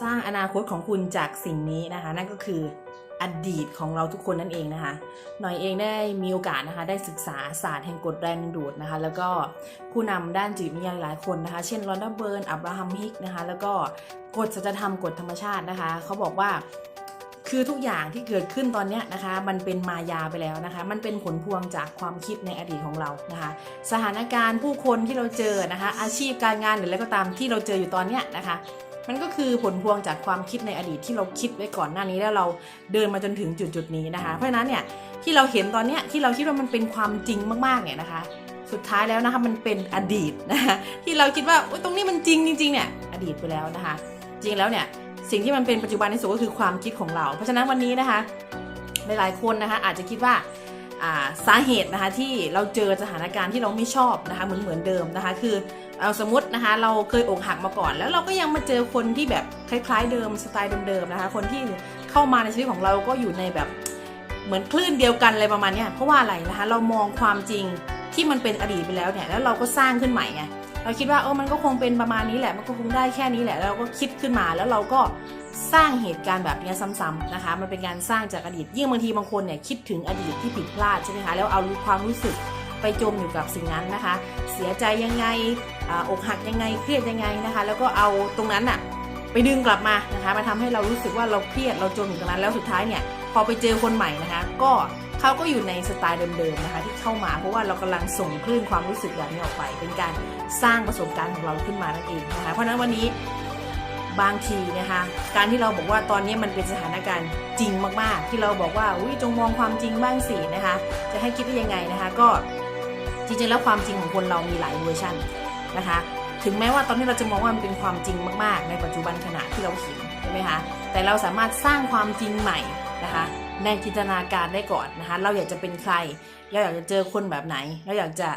สร้างอนาคตของคุณจากสิ่งนี้นะคะ นั่นก็คืออดีตของเราทุกคนนั่นเองนะคะ หน่อยเองได้มีโอกาสนะคะ ได้ศึกษาศาสตร์แห่งกฎแรงดึงดูดนะคะ แล้วก็ผู้นำด้านจิตวิญญาณหลายคนนะคะ เช่นลอนดอนเบิร์น อับราฮัมฮิกนะคะ แล้วก็กฎสัจธรรมกฎธรรมชาตินะคะ เขาบอกว่าคือทุกอย่างที่เกิดขึ้นตอนนี้นะคะ มันเป็นมายาไปแล้วนะคะ มันเป็นผลพวงจากความคิดในอดีตของเรานะคะ สถานการณ์ผู้คนที่เราเจอนะคะ อาชีพการงานหรืออะไรก็ตามที่เราเจออยู่ตอนนี้นะคะ มันก็คือผลพวงจากความคิดในอดีตที่เราคิดไว้ก่อนหน้านี้แล้วเราเดินมาจนถึงจุดจุดๆนี้นะคะ เพราะฉะนั้นเนี่ยที่เราเห็นตอนเนี้ยที่เราคิดว่ามันเป็นความจริงมากๆเนี่ยนะคะ สุดท้ายแล้วนะคะมันเป็นอดีตนะคะที่เราคิดว่าอุ๊ยตรงนี้มันจริงจริงๆเนี่ยอดีตไปแล้วนะคะ จริงแล้วเนี่ยสิ่งที่มันเป็นปัจจุบันที่สุดก็คือความคิดของเรา เพราะฉะนั้นวันนี้นะคะหลายๆคนนะคะอาจจะคิดว่า สาเหตุนะคะที่เราเจอสถานการณ์ที่เราไม่ชอบนะคะเหมือนเหมือนเดิมนะคะ คือเอาสมมตินะคะเราเคยอกหักมาก่อน แล้วเราก็ยังมาเจอคนที่แบบคล้ายๆเดิมสไตล์เดิมๆนะคะคนที่เข้ามาในชีวิตของเราก็อยู่ในแบบเหมือนคลื่นเดียวกันอะไรประมาณนี้เพราะว่าอะไรนะคะเรามองความจริงที่มันเป็นอดีตไปแล้วเนี่ยแล้วเราก็สร้างขึ้นใหม่ไง เราคิดว่าเออมันก็คงเป็นประมาณนี้แหละมันก็คงได้แค่นี้แหละแล้วเราก็คิดขึ้นมาแล้วเราก็สร้างเหตุการณ์แบบนี้ซ้ำๆนะคะ มันเป็นการสร้างจากอดีตยิ่งบางทีบางคนเนี่ยคิดถึงอดีตที่ผิดพลาดใช่ไหมคะแล้วเอาความรู้สึกไปจมอยู่กับสิ่งนั้นนะคะ เสียใจยังไงออกหักยังไงเครียดยังไงนะคะ แล้วก็เอาตรงนั้นอะไปดึงกลับมานะคะมาทำให้เรารู้สึกว่าเราเครียดเราจมอยู่ตรงนั้นแล้วสุดท้ายเนี่ยพอไปเจอคนใหม่นะคะ ก็ เขาก็อยู่ในสไตล์เดิมๆนะคะที่เข้ามาเพราะว่าเรากำลังส่งคลื่นความรู้สึกแบบนี้ออกไป เป็นการสร้างประสบการณ์ของเราขึ้นมานั่นเองนะคะเพราะฉะนั้นวันนี้บางทีนะคะการที่เราบอกว่าตอนนี้มันเป็นสถานการณ์จริงมากๆ ที่เราบอกว่าอุ้ยจงมองความจริงบ้างสินะคะจะให้คิดได้ยังไงนะคะก็จริงๆแล้วความจริงของคนเรามีหลายเวอร์ชันนะคะถึงแม้ว่าตอนนี้เราจะมองว่ามันเป็นความจริงมากๆ ในปัจจุบันขณะที่เราเห็นใช่ไหมคะแต่เราสามารถสร้างความจริงใหม่นะคะ ในจินตนาการได้ก่อนนะคะเราอยากจะเป็นใคร เราอยากจะเจอคนแบบไหน เราอยากจะ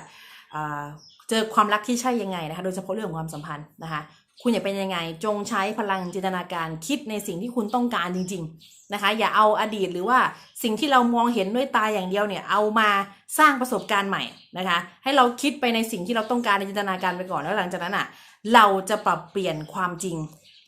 เจอความรักที่ใช่ยังไงนะคะโดยเฉพาะเรื่องของความสัมพันธ์นะคะคุณอยากเป็นยังไง จงใช้พลังจินตนาการคิดในสิ่งที่คุณต้องการจริง ๆนะคะ อย่าเอาอดีตหรือว่าสิ่งที่เรามองเห็นด้วยตาอย่างเดียวเนี่ยเอามาสร้างประสบการณ์ใหม่นะคะ ให้เราคิดไปในสิ่งที่เราต้องการในจินตนาการไปก่อนแล้วหลังจากนั้นอะเราจะปรับเปลี่ยนความจริง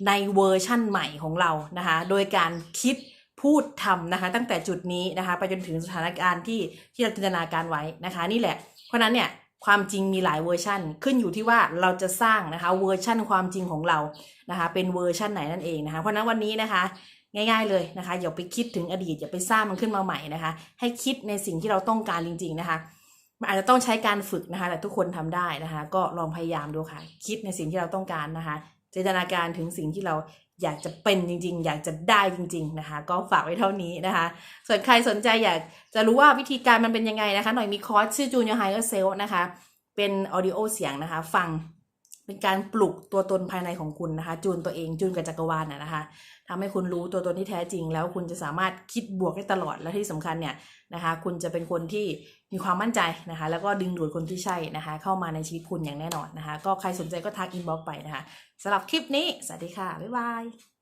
ในเวอร์ชั่นใหม่ของเรานะคะ โดยการคิด พูดทำนะคะ ตั้งแต่จุดนี้นะคะ ไปจนถึงสถานการณ์ที่ที่เราจินตนาการไว้นะคะ นี่แหละ เพราะนั้นเนี่ยความจริงมีหลายเวอร์ชันขึ้นอยู่ที่ว่าเราจะสร้างนะคะเวอร์ชันความจริงของเรานะคะ เป็นเวอร์ชันไหนนั่นเองนะคะ เพราะนั้นวันนี้นะคะ ง่าย ๆเลยนะคะอย่าไปคิดถึงอดีตอย่าไปสร้างมันขึ้นมาใหม่นะคะ ให้คิดในสิ่งที่เราต้องการจริง ๆนะคะ อาจจะต้องใช้การฝึกนะคะ แต่ทุกคนทำได้นะคะ ก็ลองพยายามดูค่ะ คิดในสิ่งที่เราต้องการนะคะจินตนาการถึงสิ่งที่เราอยากจะเป็นจริง ๆ อยากจะได้จริง ๆนะคะ ก็ฝากไว้เท่านี้นะคะ ส่วนใครสนใจอยากจะรู้ว่าวิธีการมันเป็นยังไงนะคะ หน่อยมีคอร์สชื่อ Junior Higher Self นะคะ เป็นออดิโอเสียงนะคะ ฟัง เป็นการปลุกตัวตนภายในของคุณนะคะ จูนตัวเองจูนกับจักรวาลนนะคะทำให้คุณรู้ตัวตนที่แท้จริง แล้วคุณจะสามารถคิดบวกได้ตลอดและที่สำคัญเนี่ยนะคะ คุณจะเป็นคนที่มีความมั่นใจนะคะ แล้วก็ดึงดูดคนที่ใช่นะคะ เข้ามาในชีวิตคุณอย่างแน่นอนนะคะ ก็ใครสนใจก็ทักอินบ็อกไปนะคะสำหรับคลิปนี้สวัสดีค่ะบ๊ายบาย